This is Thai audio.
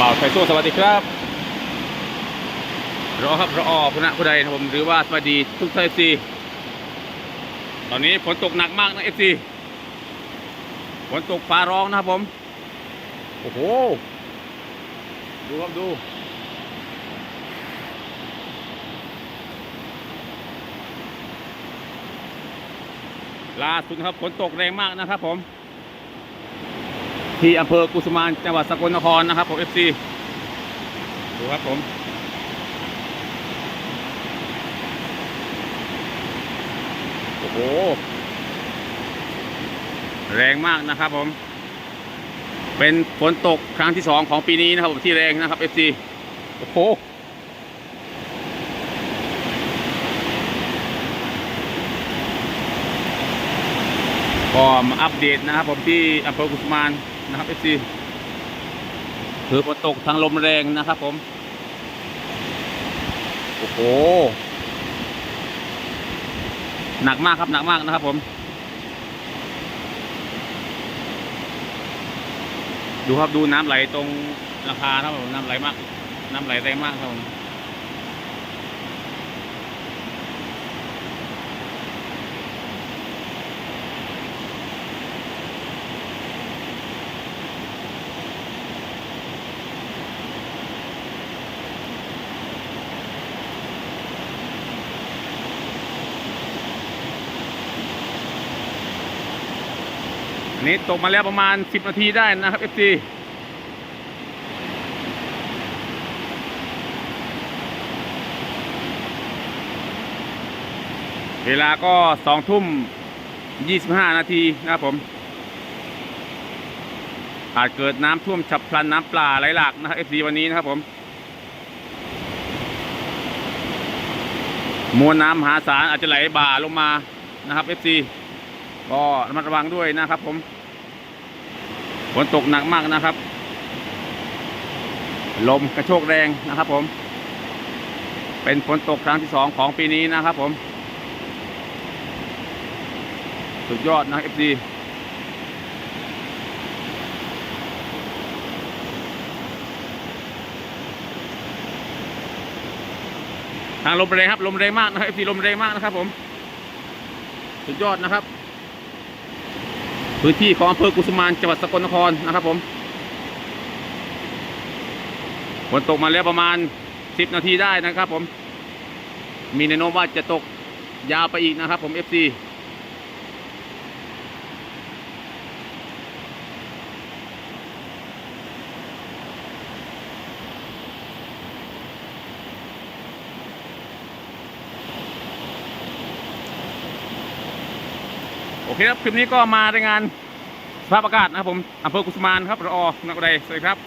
บ่าวไทโซ่สวัสดีครับรอครับรอคุณะผู้ใดนะผมหรือว่าสวัสดีทุกท่านเอฟซีตอนนี้ฝนตกหนักมากนะเอฟซีฝนตกฟ้าร้องนะครับผม โอ้โห ดูครับดูล่าสุดครับฝนตกแรงมากนะครับผม ที่อำเภอกุสุมานจังหวัดสกลนครนะครับผม FC ดูครับผมโอ้โหแรงมากนะครับผม เป็นฝนตกครั้งที่สองของปีนี้นะครับผมที่แรงนะครับ FC โอ้โหก็มาอัปเดตนะครับผมที่อำเภอกุสมาน นะครับเอฟซีคือฝนตกทางลมแรงนะครับผม โอ้โห หนักมากครับหนักมากนะครับผม ดูครับดูน้ำไหลตรงราคาครับผมน้ำไหลมาก น้ำไหลแรงมากครับผม นี้ตกมาแล้วประมาณ 10 นาทีได้นะครับ FC เวลาก็2ทุ่ม25นาทีนะครับผม อาจเกิดน้ำท่วมฉับพลันน้ำปลาไหลหลากนะครับ FC วันนี้นะครับผม มวลน้ำมหาศาลอาจจะไหลบ่าลงมานะครับ FC ก็ระมัดระวังด้วยนะครับ ผมฝนตกหนักมากนะครับ ลมกระโชกแรงนะครับ ผม เป็นฝนตกครั้งที่สองของปีนี้นะครับ ผม สุดยอดนะเอฟซีทางลมแรงครับลมแรงมากนะครับเอฟซีลมแรงมากนะครับ ผม สุดยอดนะครับ พื้นที่ของอำเภอกุสุมานจังหวัดสกลนครนะครับผมฝนตกมาแล้วประมาณ 10 นาทีได้นะครับผม มีแนวโน้มว่าจะตกยาวไปอีกนะครับผม FC โอเคครับ คลิปนี้ก็มารายงานสภาพอากาศนะครับผมอำเภอกุสมานครับรอนักใดสวัสดีครับ